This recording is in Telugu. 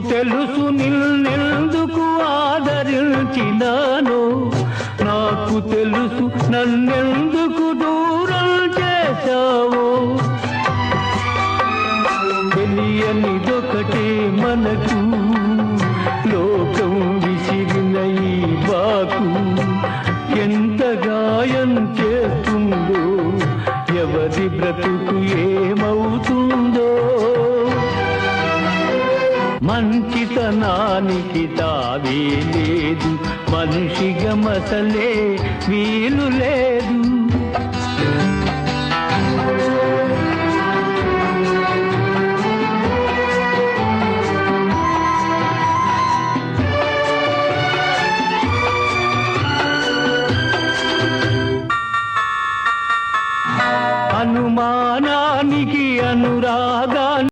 తెలుసు నిన్నెందుకు ఆదరించినాను? నాకు తెలుసు నన్నెందుకు దూరం చేశావు? తెలియనిదొకటే మనకు లోకం విసిరిన ఈ బాకు ఎంత గాయం చేస్తుందో ఎవరి బ్రతుకు ఏమ మంచితనానికి తావే లేదు. మనిషి గమసలే వీలు లేదు. అనుమానానికి అనురాగా